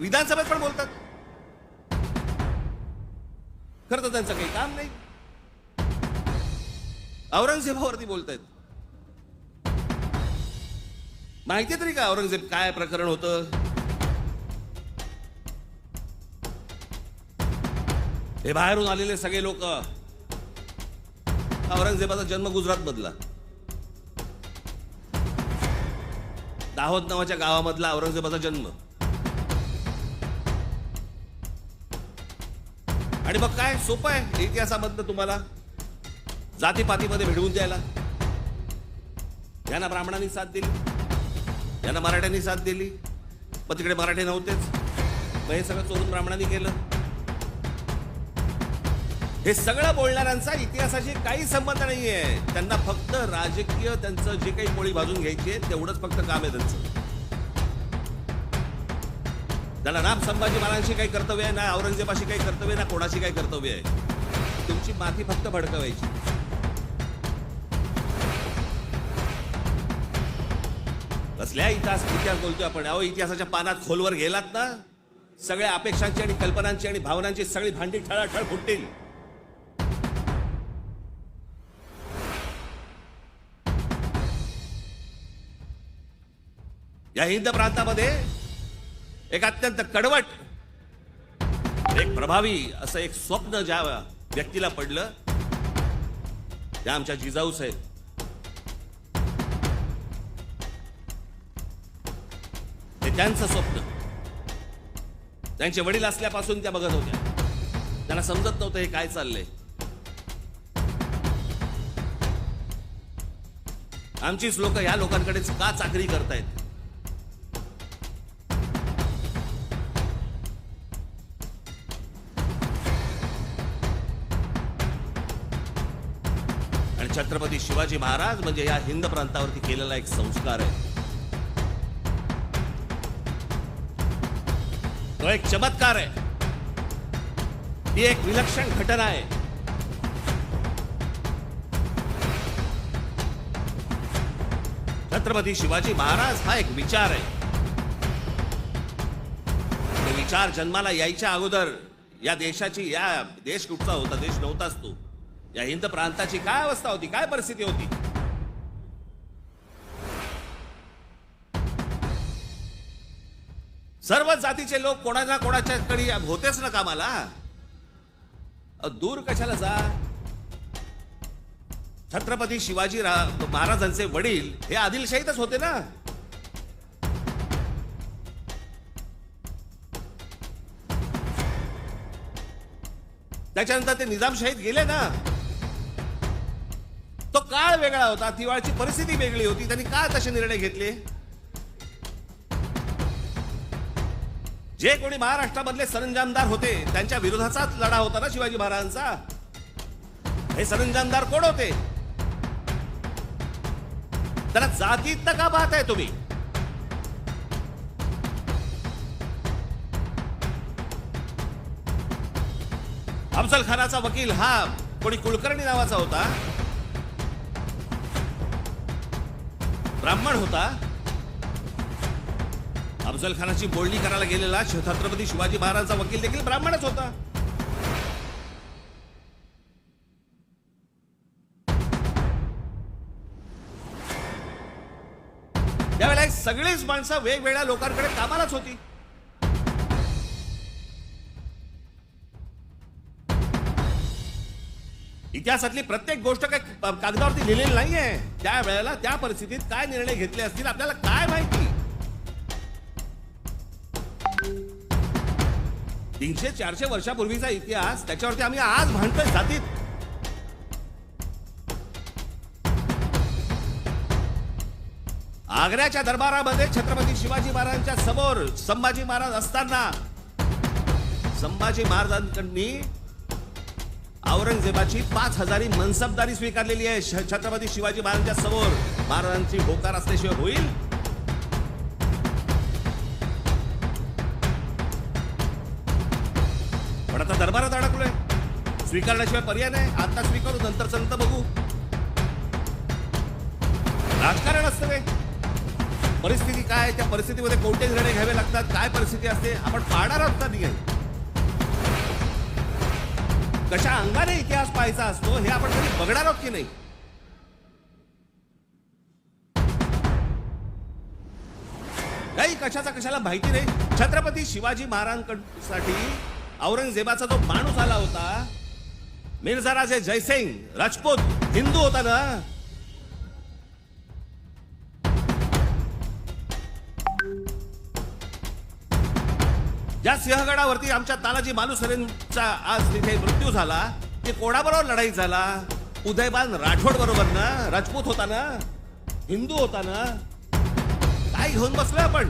विधानसभेत पण बोलतात. खरं तर त्यांचं काही काम नाही. औरंगजेबावरती बोलतायत. माहिती तरी का औरंगजेब काय प्रकरण होतं? हे बाहेरून आलेले सगळे लोक औरंगजेबाचा जन्म गुजरात मधला. दाहोद नावाच्या गावामधला औरंगजेबाचा जन्म. आणि मग काय? सोपं आहे इतिहासामधनं तुम्हाला. जातीपातीमध्ये भिडवून द्यायला. यांना ब्राह्मणांनी साथ दिली यांना मराठ्यांनी साथ दिली मग तिकडे मराठे नव्हतेच. मग हे सगळं चोरून ब्राह्मणांनी केलं. हे सगळं बोलणाऱ्यांचा इतिहासाशी काही संबंध नाहीये. त्यांना फक्त राजकीय त्यांचं जे काही पोळी भाजून घ्यायची आहे तेवढंच फक्त काम आहे त्यांचं. त्याला राम संभाजी महाराजांशी काही कर्तव्य आहे ना औरंगजेबाशी काही कर्तव्य ना कोणाशी काही कर्तव्य आहे? तुमची माथी फक्त भडकवायची. कसल्या इतिहास इतिहास बोलतोय आपण? अहो इतिहासाच्या पानात खोलवर गेलात ना? सगळ्या अपेक्षांची आणि कल्पनांची आणि भावनांची सगळी भांडी ठळाठळ फुटतील. या हिंद प्रांतामध्ये एक अत्यंत कडवट एक प्रभावी असं एक स्वप्न ज्या व्यक्तीला पडलं त्या आमच्या जिजाऊ साहेब. ते त्यांचं स्वप्न. त्यांचे वडील असल्यापासून त्या बघत होत्या. त्यांना समजत नव्हतं हे काय चाललंय. आमचीच लोक या लोकांकडेच का चाकरी करतायत? छत्रपती शिवाजी महाराज म्हणजे या हिंद प्रांतावरती केलेला एक संस्कार आहे. तो एक चमत्कार आहे. ती एक विलक्षण घटना आहे. छत्रपती शिवाजी महाराज हा एक विचार आहे. तो विचार जन्माला यायच्या अगोदर या देशाची या देश कुठचा होता देश नव्हताच तो. या हिंद प्रांताची काय अवस्था होती? काय परिस्थिती होती? सर्व जातीचे लोक कोणाच्या कोणाच्या कडे होतेच ना कामाला? दूर कशाला जा? छत्रपती शिवाजी महाराजांचे वडील हे आदिलशाहीतच होते ना? त्याच्यानंतर ते निजामशाहीत गेले ना? तो काळ वेगळा होता दिवाळची परिस्थिती वेगळी होती. त्यांनी का तसे निर्णय घेतले? जे कोणी महाराष्ट्रामधले सरंजामदार होते त्यांच्या विरोधाचाच लढा होता ना शिवाजी महाराजांचा? हे सरंजामदार कोण होते? त्याला जातीत का पाहताय तुम्ही? अफजल खानाचा वकील हा कोणी कुलकर्णी नावाचा होता? ब्राह्मण होता. अफजल खानाची बोलणी करायला गेलेला छत्रपती शिवाजी महाराजांचा वकील देखील ब्राह्मणच होता. त्यावेळेला सगळीच माणसं वेगवेगळ्या लोकांकडे कामालाच होती. इतिहासातली प्रत्येक गोष्ट काय कागदावरती लिहिलेली नाहीये. त्या वेळेला त्या परिस्थितीत काय निर्णय घेतले असतील आपल्याला काय माहिती? तीनशे चारशे वर्षापूर्वीचा इतिहास त्याच्यावरती आम्ही आज भांडतोय जातीत आग्र्याच्या दरबारामध्ये छत्रपती शिवाजी महाराजांच्या समोर संभाजी महाराज असताना संभाजी महाराजांकडनी औरंगजेबाची पाच हजारी मनसबदारी स्वीकारलेली आहे. छत्रपती शिवाजी महाराजांच्या समोर. महाराजांची होकार असल्याशिवाय होईल? पण आता दरबारात अडकलोय. स्वीकारण्याशिवाय पर्याय नाही. आता स्वीकारू नंतर नंतर बघू. राजकारण असतं रे. परिस्थिती काय त्या परिस्थितीमध्ये कोणते निर्णय घ्यावे लागतात? काय परिस्थिती असते? आपण पाहणार आहोत का नाही कशा अंगाने इतिहास पाहायचा असतो हे आपण कधी बघणार आहोत की नाही? काही कशाचा कशाला माहिती नाही. छत्रपती शिवाजी महाराजांसाठी औरंगजेबाचा जो माणूस आला होता मिर्झा राजे जयसिंग राजपूत हिंदू होता ना? ज्या सिंहगडावरती आमच्या तानाजी मालुसरेंचा आज तिथे मृत्यू झाला. ते कोणाबरोबर लढाई झाला? उदयबान राठोड बरोबर ना? राजपूत होता ना? हिंदू होता ना? काय घेऊन बसलोय आपण?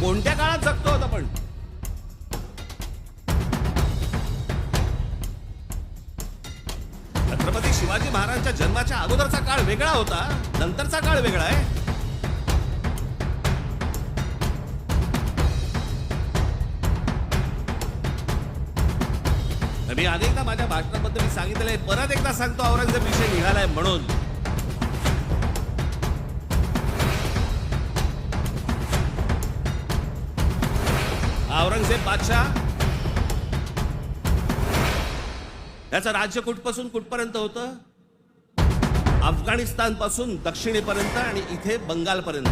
कोणत्या काळात जगतो आहोत आपण? शिवाजी महाराजांच्या जन्माच्या अगोदरचा काळ वेगळा होता. नंतरचा काळ वेगळा आहे. मी अनेकदा माझ्या भाषणाबद्दल मी सांगितलंय परत एकदा सांगतो औरंगजेब विषय निघालाय म्हणून. औरंगजेब बादशाह याचं राज्य कुठपासून कुठपर्यंत होतं? अफगाणिस्तानपासून दक्षिणेपर्यंत आणि इथे बंगालपर्यंत.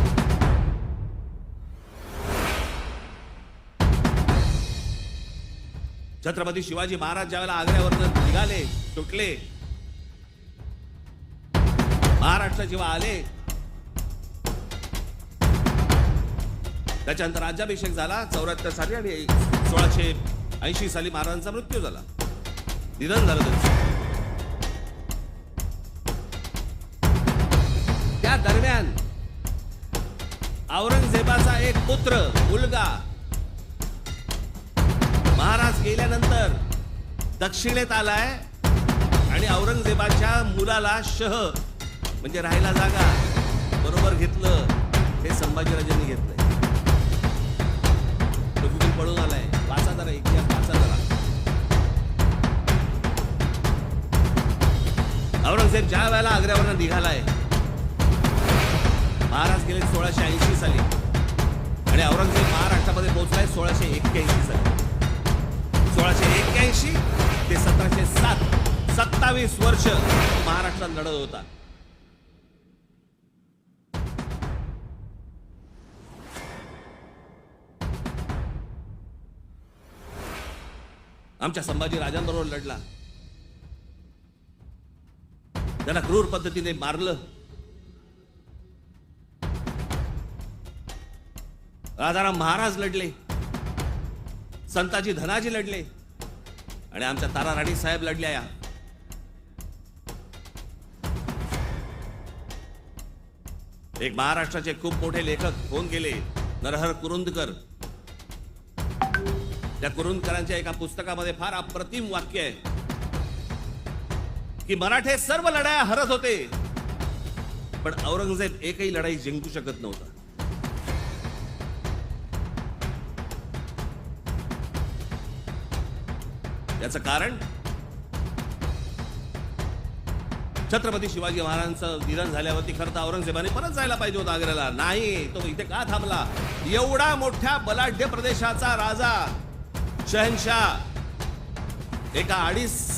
छत्रपती शिवाजी महाराज ज्यावेळेला आग्र्यावरनं निघाले सुटले महाराष्ट्र जेव्हा आले त्याच्यानंतर राज्याभिषेक झाला चौऱ्याहत्तर साली आणि सोळाशे ऐंशी साली महाराजांचा मृत्यू झाला. निधन झालं त्यांचं त्या दरम्यान औरंगजेबाचा एक पुत्र मुलगा महाराज गेल्यानंतर दक्षिणेत आलाय आणि औरंगजेबाच्या मुलाला शह म्हणजे राहायला जागा बरोबर घेतलं हे संभाजीराजांनी घेतलंय. औरंगजेब ज्या वेळेला आग्र्यावरनं निघालाय महाराज गेले सोळाशे ऐंशी साली. आणि औरंगजेब महाराष्ट्रामध्ये पोहोचलाय सोळाशे एक्क्याऐंशी साली. सोळाशे एक्क्याऐंशी ते सतराशे सात सत्तावीस वर्ष महाराष्ट्रात लढत होता आमच्या संभाजी राजांबरोबर लढला. त्यांना क्रूर पद्धतीने मारलं. राजाराम महाराज लढले. संताजी धनाजी लढले. आणि आमच्या तारा राणी साहेब लढल्या या. एक महाराष्ट्राचे खूप मोठे लेखक होऊन गेले नरहर कुरुंदकर. त्या कुरुंदकरांच्या एका पुस्तकामध्ये फार अप्रतिम वाक्य आहे. की मराठे सर्व लढाया हरत होते. पण औरंगजेब एकही लढाई जिंकू शकत नव्हता. याचं कारण? छत्रपती शिवाजी महाराजांचं निधन झाल्यावरती खरं तर औरंगजेबाने परत जायला पाहिजे होता आग्र्याला. नाही तो इथे का थांबला? एवढा मोठ्या बलाढ्य प्रदेशाचा राजा शहनशाह एका अडीच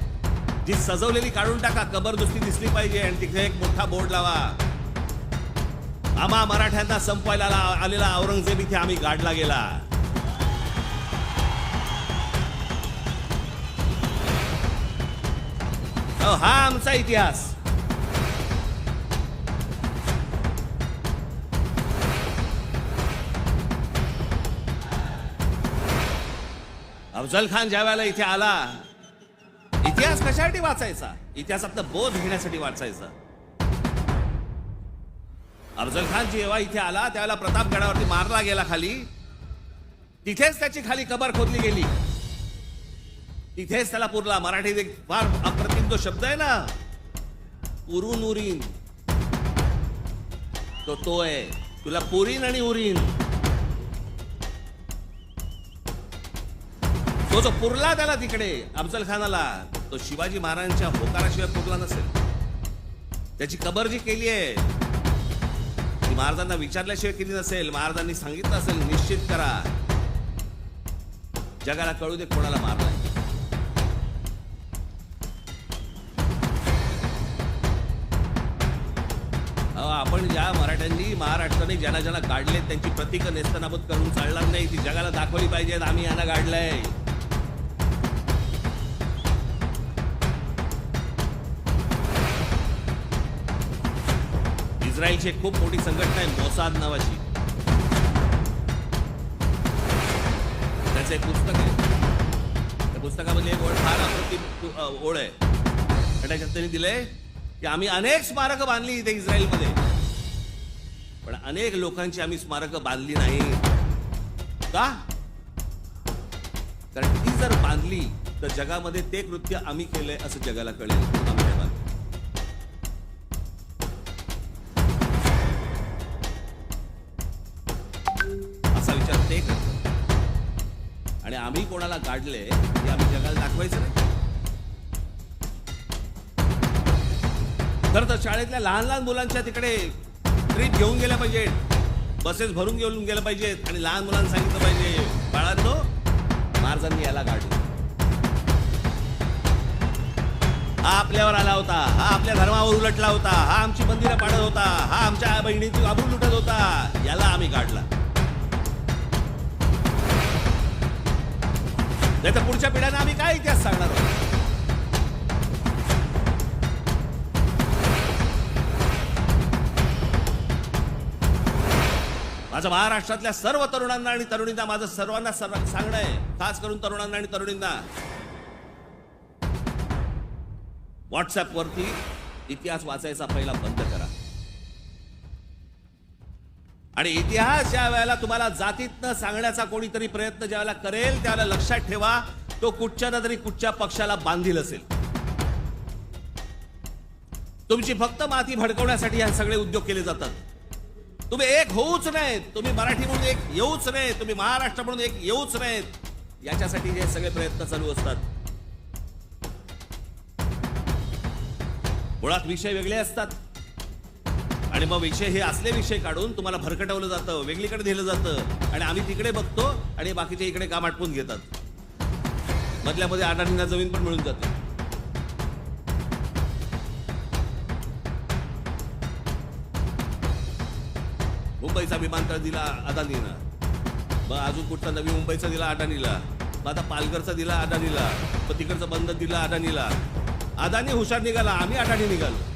ही सजवलेली काढून टाका. कबरदुस्ती दिसली पाहिजे आणि तिथे एक मोठा बोर्ड लावा. आम्हा मराठ्यांना संपवायला आलेला औरंगजेब इथे आम्ही गाडला गेला. अहो, हा आमचा इतिहास. अफजल खान ज्या वेळेला इथे आला इतिहास कशासाठी वाचायचा? इतिहासातलं बोध घेण्यासाठी वाचायचा. अफजल खान जेव्हा इथे आला त्यावेळेला प्रतापगडावरती मारला गेला खाली. तिथेच त्याची खाली कबर खोदली गेली. तिथेच त्याला पुरला. मराठीत एक फार अप्रतिम जो शब्द आहे ना उरून उरीन. तो तो आहे. तुला पुरीन आणि उरीन. तो जो पुरला त्याला तिकडे अफजल खानाला तो शिवाजी महाराजांच्या होकाराशिवाय पुरला नसेल. त्याची कबर जी केली आहे ती महाराजांना विचारल्याशिवाय केली नसेल महाराजांनी सांगितलं असेल निश्चित करा. जगाला कळू दे कोणाला मारलाय. अहो, आपण ज्या मराठ्यांनी महाराष्ट्राने ज्यांना ज्यांना काढले त्यांची प्रतीक नेस्तनाबूत करून चालणार नाही ती जगाला दाखवली पाहिजेत आम्ही यांना काढलंय इस्रायलची एक खूप मोठी संघटना आहे मोसाद नावाची. त्याचं एक पुस्तक आहे. त्या पुस्तकामध्ये एक ओळ फार आकृती ओळ आहे. आणि त्याच्यात त्यांनी दिलंय की आम्ही अनेक स्मारकं बांधली इथे इस्रायलमध्ये. पण अनेक लोकांची आम्ही स्मारकं बांधली नाही. का? कारण ती जर बांधली तर जगामध्ये ते कृत्य आम्ही केलंय असं जगाला कळेल. आम्ही कोणाला काढले हे आम्ही जगाला दाखवायचं नाही. खरं तर शाळेतल्या लहान लहान मुलांच्या तिकडे ट्रीप घेऊन गेल्या पाहिजेत. बसेस भरून घेऊन गेल्या पाहिजेत आणि लहान मुलांना सांगितलं पाहिजे बाळांनो महाराजांनी याला काढलं हा आपल्यावर आला होता हा आपल्या धर्मावर उलटला होता हा आमची मंदिरं पाडत होता हा आमच्या बहिणीची आबरू लुटत होता याला आम्ही काढला. नाही तर पुढच्या पिढ्यांना आम्ही काय इतिहास सांगणार आहोत? माझं महाराष्ट्रातल्या सर्व तरुणांना आणि तरुणींना माझं सर्वांना सर्व सांगणं आहे. खास करून तरुणांना आणि तरुणींना. व्हॉट्सअप वरती इतिहास वाचायचा पहिला बंद करा. आणि इतिहास ज्या वेळेला तुम्हाला जातीतनं सांगण्याचा कोणीतरी प्रयत्न ज्या वेळेला करेल त्यावेळेला लक्षात ठेवा तो कुठच्या ना तरी कुठच्या पक्षाला बांधील असेल. तुमची फक्त माती भडकवण्यासाठी हे सगळे उद्योग केले जातात. तुम्ही एक होऊच नाहीत तुम्ही मराठी म्हणून एक येऊच नाही तुम्ही महाराष्ट्र म्हणून एक येऊच नाहीत याच्यासाठी हे सगळे प्रयत्न चालू असतात. मुळात विषय वेगळे असतात. आणि मग विषय हे असले विषय काढून तुम्हाला भरकटवलं जातं वेगळीकडे दिलं जातं आणि आम्ही तिकडे बघतो आणि बाकीचे इकडे काम आटपून घेतात. मधल्यामध्ये अडाणींना जमीन पण मिळून जाते. मुंबईचा विमानतळ दिला अदानीनं मग अजून कुठचा नवी मुंबईचा दिला अडाणीला. मग आता पालघरचा दिला अडाणीला. मग तिकडचं बंद दिला अडाणीला. अदानी हुशार निघाला आम्ही अडाणी निघालो.